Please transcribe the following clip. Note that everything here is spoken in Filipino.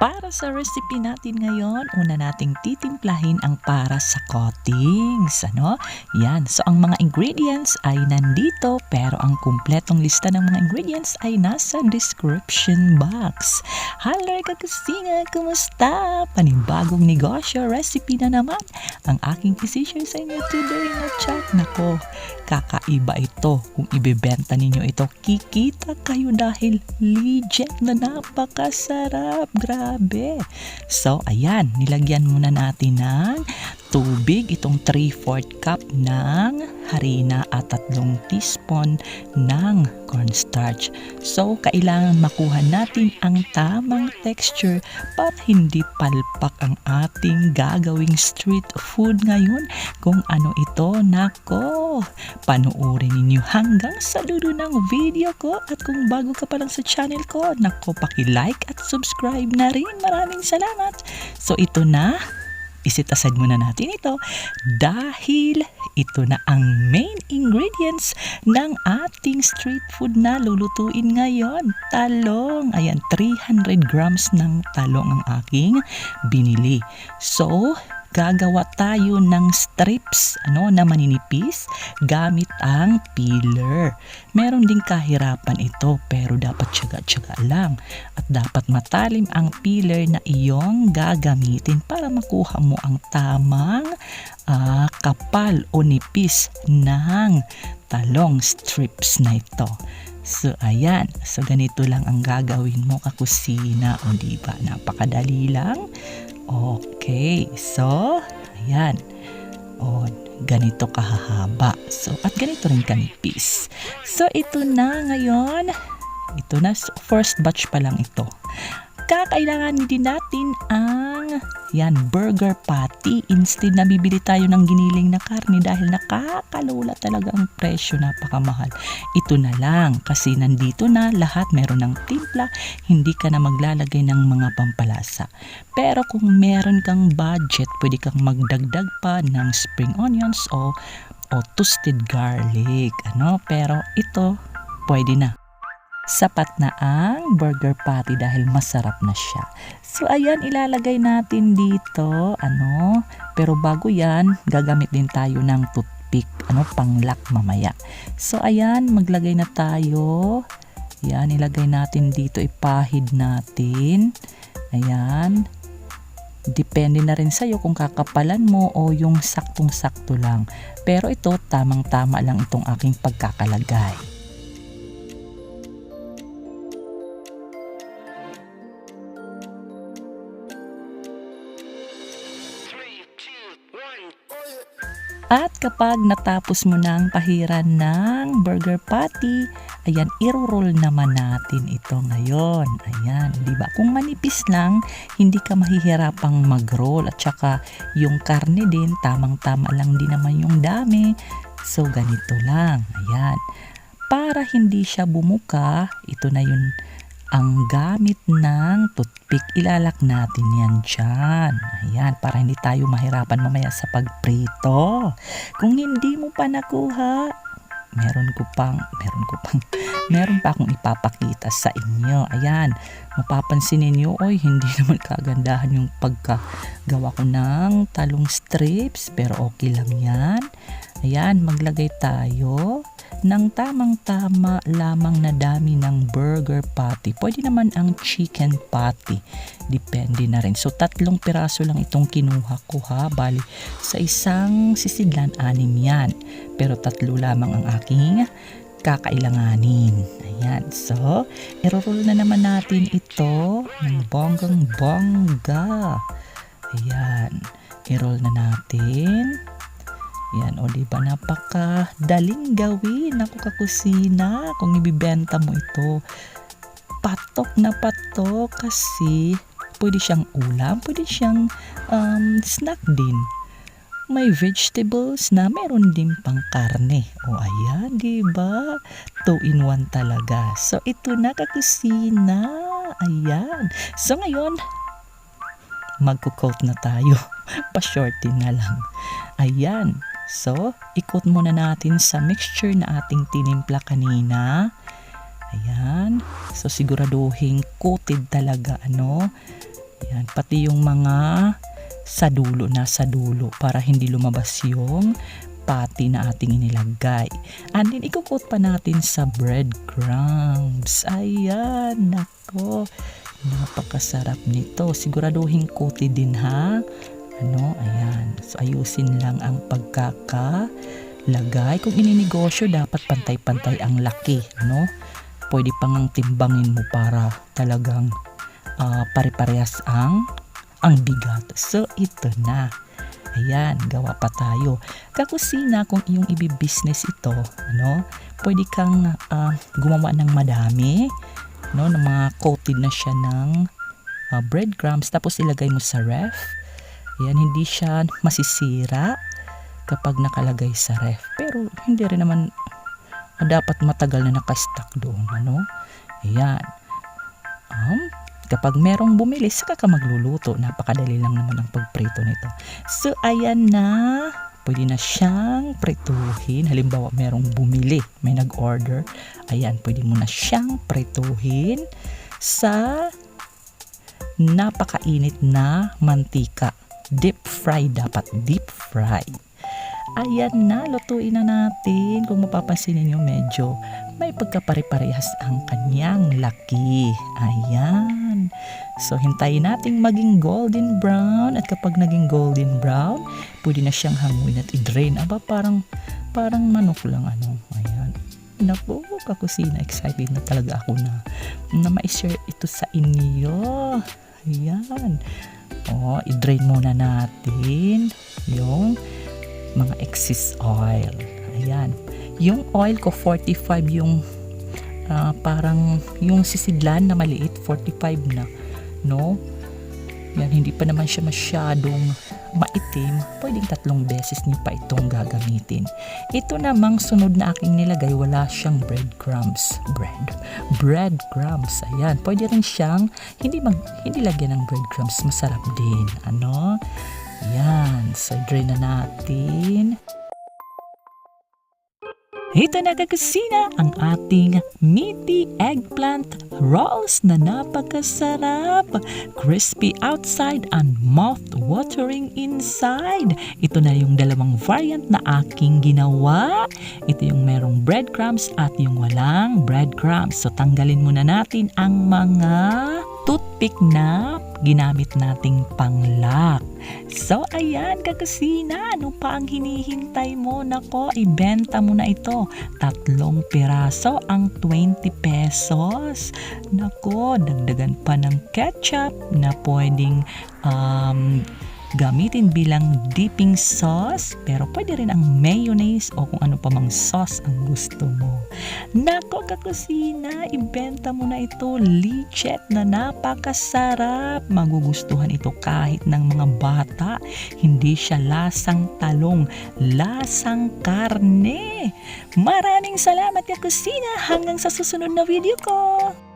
Para sa recipe natin ngayon, una nating titimplahin ang para sa coatings. Ano? Yan. So, ang mga ingredients ay nandito, pero ang kumpletong lista ng mga ingredients ay nasa description box. Hello, kakusina! Kumusta? Panibagong negosyo recipe na naman ang aking isi-share sa inyo today na chat. Nako, kakaiba ito. Kung ibebenta ninyo ito, kikita kayo dahil legit na napakasarap. Grabe. So, ayan, nilagyan muna natin ng tubig, itong 3-4 cup ng harina at tatlong teaspoon ng cornstarch. So, kailangan makuha natin ang tamang texture para hindi palpak ang ating gagawing street food ngayon. Kung ano ito, nako, panuorin ninyo hanggang sa dulo ng video ko at kung bago ka pa lang sa channel ko, nako, paki-like at subscribe na rin. Maraming salamat. So, ito na, isit aside muna natin ito dahil ito na ang main ingredients ng ating street food na lulutuin ngayon. Talong. Ayan, 300 grams ng talong ang aking binili. So, gagawa tayo ng strips ano na maninipis gamit ang peeler. Meron ding kahirapan ito pero dapat tiyaga-tiyaga lang at dapat matalim ang peeler na iyong gagamitin para makuha mo ang tamang ah, kapal o nipis ng talong strips na ito. So, ayan. So, ganito lang ang gagawin mo kakusina. O, diba? Napakadali lang. Okay. So, ayan. O, ganito kahahaba. So, at ganito rin kanipis. So, ito na ngayon. Ito na. First batch pa lang ito. Kakailangan din natin ang yan, burger patty. Instead na bibili tayo ng giniling na karne dahil nakakalula talaga ang presyo, napakamahal. Ito na lang kasi nandito na lahat meron ng timpla, hindi ka na maglalagay ng mga pampalasa. Pero kung meron kang budget, pwede kang magdagdag pa ng spring onions o o toasted garlic. Ano? Pero ito, pwede na sapat na ang burger patty dahil masarap na siya. So ayan, ilalagay natin dito, ano, pero bago yan, gagamit din tayo ng toothpick, ano, panglock mamaya. So ayan, maglagay na tayo. Yan, ilagay natin dito, ipahid natin. Ayan. Depende na rin sa'yo kung kakapalan mo o yung saktong-sakto lang. Pero ito, tamang-tama lang itong aking pagkakalagay. At kapag natapos mo na pahiran ng burger patty, ayan, iro-roll naman natin ito ngayon. Ayan, di ba? Kung manipis lang, hindi ka mahihirapang mag-roll at saka yung karne din, tamang-tama lang din naman yung dami. So, ganito lang. Ayan. Para hindi siya bumuka, ito na yun ang gamit ng toothpick, ilalak natin yan dyan. Ayan, para hindi tayo mahirapan mamaya sa pagprito. Kung hindi mo pa nakuha, meron ko pang, meron ko pang, meron pa akong ipapakita sa inyo. Ayan, mapapansin ninyo, oy, hindi naman kagandahan yung pagkagawa ko ng talong strips, pero okay lang yan. Ayan, maglagay tayo ng tamang-tama lamang na dami ng burger patty. Pwede naman ang chicken patty. Depende na rin. So, tatlong piraso lang itong kinuha ko ha. Bali, sa isang sisidlan, anim yan. Pero tatlo lamang ang aking kakailanganin. Ayan. So, iroroll na naman natin ito ng bonggang bongga. Ayan. I-roll na natin. Yan, o diba, napaka daling gawin ako kakusina kung ibibenta mo ito. Patok na patok kasi pwede siyang ulam, pwede siyang um, snack din. May vegetables na meron din pang karne. O ayan, di ba? Two in one talaga. So ito na kakusina. Ayan. So ngayon, magko-coat na tayo. Pa-shorty na lang. Ayan. So, ikot muna natin sa mixture na ating tinimpla kanina. Ayan. So, siguraduhin coated talaga, ano. Yan, pati yung mga sa dulo na sa dulo para hindi lumabas yung pati na ating inilagay. And then, ikukot pa natin sa breadcrumbs. Ayan, nako. Napakasarap nito. Siguraduhin kote din ha. Ano, ayan. So, ayusin lang ang pagkakalagay. Kung ininegosyo, dapat pantay-pantay ang laki. Ano? Pwede pang timbangin mo para talagang ah, pare-parehas ang ang bigat. So, ito na. Ayan, gawa pa tayo. Kakusina, kung iyong ibibusiness ito, ano, pwede kang ah, gumawa ng madami, no, ng mga coated na siya ng ah, breadcrumbs, tapos ilagay mo sa ref. Ayan, hindi siya masisira kapag nakalagay sa ref. Pero, hindi rin naman dapat matagal na nakastock doon, ano. Ayan. Um, kapag merong bumili, saka ka magluluto. Napakadali lang naman ang pagprito nito. So, ayan na. Pwede na siyang prituhin. Halimbawa, merong bumili, may nag-order. Ayan, pwede mo na siyang prituhin sa napakainit na mantika. Deep fry dapat. Deep fry. Ayan na, lutuin na natin. Kung mapapansin ninyo, medyo may pagkapare-parehas ang kanyang laki. Ayan. So, hintayin nating maging golden brown. At kapag naging golden brown, pwede na siyang hanguin at i-drain. Aba, parang, parang manok lang ano. Ayan. Naku, kakusina. Excited na talaga ako na, na ma-share ito sa inyo. Ayan. O, i-drain muna natin yung mga excess oil. Ayan. Yung oil ko, 45 yung ah, parang yung sisidlan na maliit, 45 na. No? Yan, hindi pa naman siya masyadong maitim. Pwedeng tatlong beses niyo pa itong gagamitin. Ito namang sunod na aking nilagay, wala siyang breadcrumbs. Bread. Breadcrumbs. Ayan. Pwede rin siyang, hindi, mag, hindi lagyan ng breadcrumbs. Masarap din. Ano? Yan. So, drain na natin. Ito na kakusina ang ating meaty eggplant rolls na napakasarap. Crispy outside and mouth-watering inside. Ito na yung dalawang variant na aking ginawa. Ito yung merong breadcrumbs at yung walang breadcrumbs. So tanggalin muna natin ang mga toothpick na ginamit nating panglock. So, ayan, kakusina. Ano pa ang hinihintay mo? Nako, ibenta mo na ito. Tatlong piraso ang 20 pesos. Nako, dagdagan pa ng ketchup na pwedeng um, gamitin bilang dipping sauce. Pero pwede rin ang mayonnaise o kung ano pa mang sauce ang gusto mo. Nako, kakusina, ibenta mo na ito. Lichet na napakasarap. Magugustuhan ito kahit ng mga bata. Hindi siya lasang talong, lasang karne. Maraming salamat, kakusina. Hanggang sa susunod na video ko.